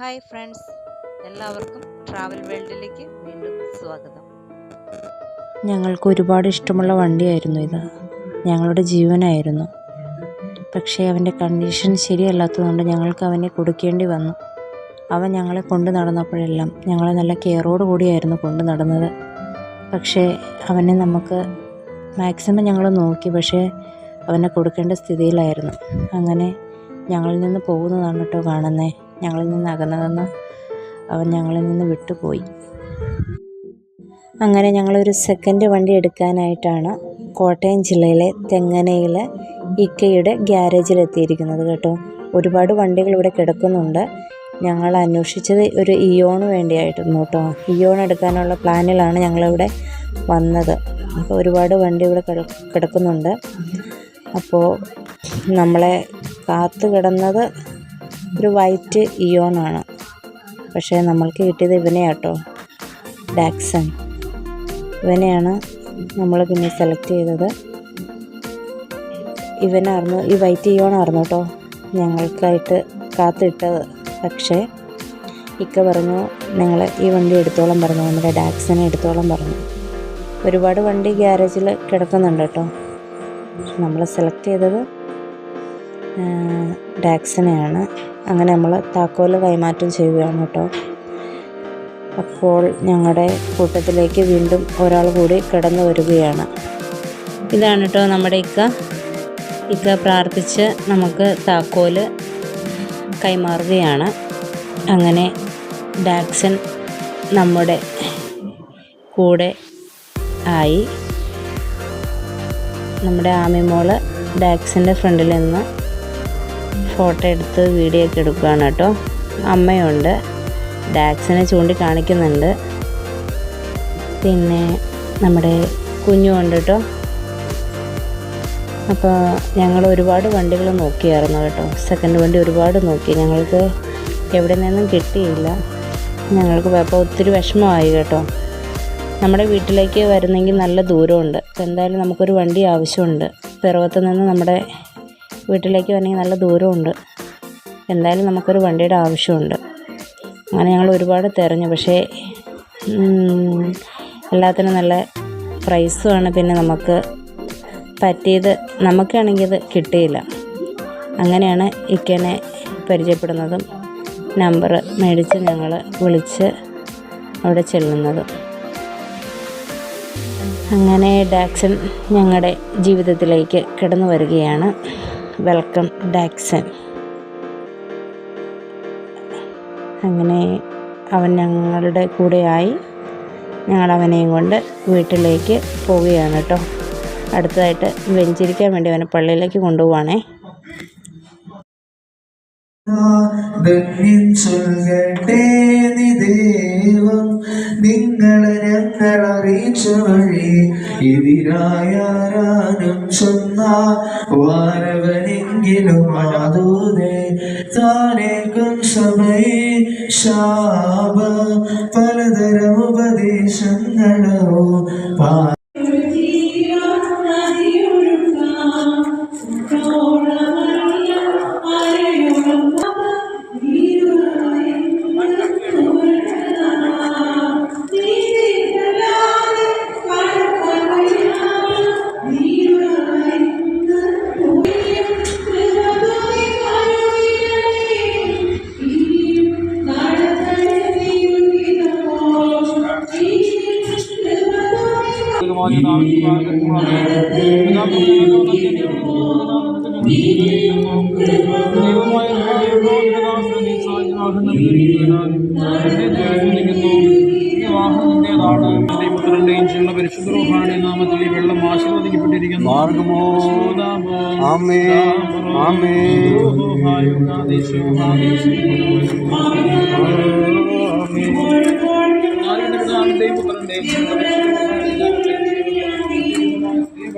Hi friends. എല്ലാവർക്കും travel വേൾഡിലേക്ക് വീണ്ടും സ്വാഗതം. ഞങ്ങൾക്ക് ഒരുപാട് ഇഷ്ടമുള്ള വണ്ടിയായിരുന്നു ഇത്. ഞങ്ങളുടെ ജീവനായിരുന്നു. പക്ഷേ അവന്റെ കണ്ടീഷൻ ശരിയല്ലാത്തതുകൊണ്ട് ഞങ്ങൾക്ക് അവനെ കൊടുക്കേണ്ടി വന്നു. അവൻ ഞങ്ങളെ കൊണ്ടു നടന്നപ്പോഴെല്ലാം ഞങ്ങളെ നല്ല കെയറോട് കൂടിയായിരുന്നു കൊണ്ടു നടന്നത്. പക്ഷേ അവനെ നമുക്ക് മാക്സിമം ഞങ്ങൾ നോക്കി പക്ഷേ അവനെ കൊടുക്കേണ്ട സ്ഥിതിയിലായിരുന്നു. അങ്ങനെ ഞങ്ങളിൽ നിന്ന് പോകുന്നതാണ് കേട്ടോ കാണുന്നത് ഞങ്ങളിൽ നിന്ന് അകന്നതെന്ന് അവൻ ഞങ്ങളിൽ നിന്ന് വിട്ടുപോയി. അങ്ങനെ ഞങ്ങളൊരു സെക്കൻഡ് വണ്ടി എടുക്കാനായിട്ടാണ് കോട്ടയം ജില്ലയിലെ തെങ്ങനയിലെ ഇക്കയുടെ ഗ്യാരേജിലെത്തിയിരിക്കുന്നത് കേട്ടോ. ഒരുപാട് വണ്ടികൾ ഇവിടെ കിടക്കുന്നുണ്ട്. ഞങ്ങൾ അന്വേഷിച്ചത് ഒരു ഇയോണ് വേണ്ടിയായിരുന്നു കേട്ടോ. ഇയോൺ എടുക്കാനുള്ള പ്ലാനിലാണ് ഞങ്ങളിവിടെ വന്നത്. അപ്പോൾ ഒരുപാട് വണ്ടി ഇവിടെ കിടക്കുന്നുണ്ട്. അപ്പോൾ നമ്മളെ കാത്തു കിടന്നത് ഒരു വൈറ്റ് ഇയോണാണ് പക്ഷേ നമ്മൾക്ക് കിട്ടിയത് ഇവനെയാട്ടോ ഡാക്സൺ. ഇവനെയാണ് നമ്മൾ പിന്നെ സെലക്ട് ചെയ്തത്. ഇവനായിരുന്നു ഈ വൈറ്റ് ഇയോണായിരുന്നു കേട്ടോ ഞങ്ങൾക്കായിട്ട് കാത്തിട്ടത്. പക്ഷേ ഇക്ക പറഞ്ഞു നിങ്ങൾ ഈ വണ്ടി എടുത്തോളം പറഞ്ഞു നമ്മുടെ ഡാക്സിനെ എടുത്തോളം പറഞ്ഞു. ഒരുപാട് വണ്ടി ഗ്യാരേജിൽ കിടക്കുന്നുണ്ട് കേട്ടോ. നമ്മൾ സെലക്ട് ചെയ്തത് ഡാക്സനെയാണ്. അങ്ങനെ നമ്മൾ താക്കോൽ കൈമാറ്റം ചെയ്യുകയാണ് കേട്ടോ. അപ്പോൾ ഞങ്ങളുടെ കൂട്ടത്തിലേക്ക് വീണ്ടും ഒരാൾ കൂടി കിടന്നു വരികയാണ്. ഇതാണ് കേട്ടോ നമ്മുടെ ഇക്ക. ഇക്ക പ്രാർത്ഥിച്ച് നമുക്ക് താക്കോൽ കൈമാറുകയാണ്. അങ്ങനെ ഡാക്സൺ നമ്മുടെ കൂടെ ആയി. നമ്മുടെ ആമിമോൾ ഡാക്സിന്റെ ഫ്രണ്ടിൽ നിന്ന് ഫോട്ടോ എടുത്ത് വീഡിയോ ഒക്കെ എടുക്കുകയാണ് കേട്ടോ. അമ്മയുണ്ട്. ഡാക്സിനെ ചൂണ്ടി കാണിക്കുന്നുണ്ട് പിന്നെ നമ്മുടെ കുഞ്ഞുമുണ്ട് കേട്ടോ. അപ്പോൾ ഞങ്ങൾ ഒരുപാട് വണ്ടികൾ നോക്കിയായിരുന്നു കേട്ടോ. സെക്കൻഡ് വണ്ടി ഒരുപാട് നോക്കി. ഞങ്ങൾക്ക് എവിടെ നിന്നും കിട്ടിയില്ല. ഞങ്ങൾക്ക് അപ്പോൾ ഒത്തിരി വിഷമമായി കേട്ടോ. നമ്മുടെ വീട്ടിലേക്ക് വരുന്നെങ്കിൽ നല്ല ദൂരമുണ്ട്. എന്തായാലും നമുക്കൊരു വണ്ടി ആവശ്യമുണ്ട്. പിറവത്ത് നിന്ന് നമ്മുടെ വീട്ടിലേക്ക് വരണമെങ്കിൽ നല്ല ദൂരമുണ്ട്. എന്തായാലും നമുക്കൊരു വണ്ടിയുടെ ആവശ്യമുണ്ട്. അങ്ങനെ ഞങ്ങൾ ഒരുപാട് തിരഞ്ഞു. പക്ഷേ എല്ലാത്തിനും നല്ല പ്രൈസുമാണ്. പിന്നെ നമുക്ക് പറ്റിയത് നമുക്കാണെങ്കിൽ ഇത് കിട്ടിയില്ല. അങ്ങനെയാണ് ഇക്കനെ പരിചയപ്പെടുന്നതും നമ്പർ മേടിച്ച് ഞങ്ങൾ വിളിച്ച് അവിടെ ചെല്ലുന്നതും. അങ്ങനെ ഡാക്സൺ ഞങ്ങളുടെ ജീവിതത്തിലേക്ക് കടന്നു വരികയാണ്. വെൽക്കം ഡാക്സൻ അങ്ങനെ അവൻ ഞങ്ങളുടെ കൂടെയായി. ഞങ്ങൾ അവനെയും കൊണ്ട് വീട്ടിലേക്ക് പോവുകയാണ് കേട്ടോ. അടുത്തതായിട്ട് വെഞ്ചരിക്കാൻ വേണ്ടി അവനെ പള്ളിയിലേക്ക് കൊണ്ടുപോവാണേ. ധന്യം ചൊല്ലട്ടെ നീ ദൈവം നിങ്ങളെ ഞങ്ങൾ അറിയിച്ച വഴി എതിരായാരാനും ചൊന്ന വാരവനെങ്കിലും ആദൂതേ താനേക്കും സമയെ ശാപ പലതരം ഉപദേശങ്ങളോ പാ പുത്രന്റെയും ചിള്ള പരിശുദ്ധ നാമത്തിൽ വെള്ളം ആശീർവദിക്കപ്പെട്ടിരിക്കുന്നു ആമേ ആമേ മാറി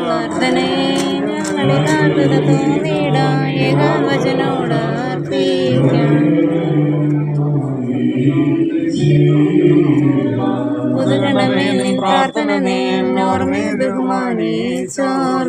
പ്രാർത്ഥനേ ഞങ്ങളിതാതുത por mí desmanizar.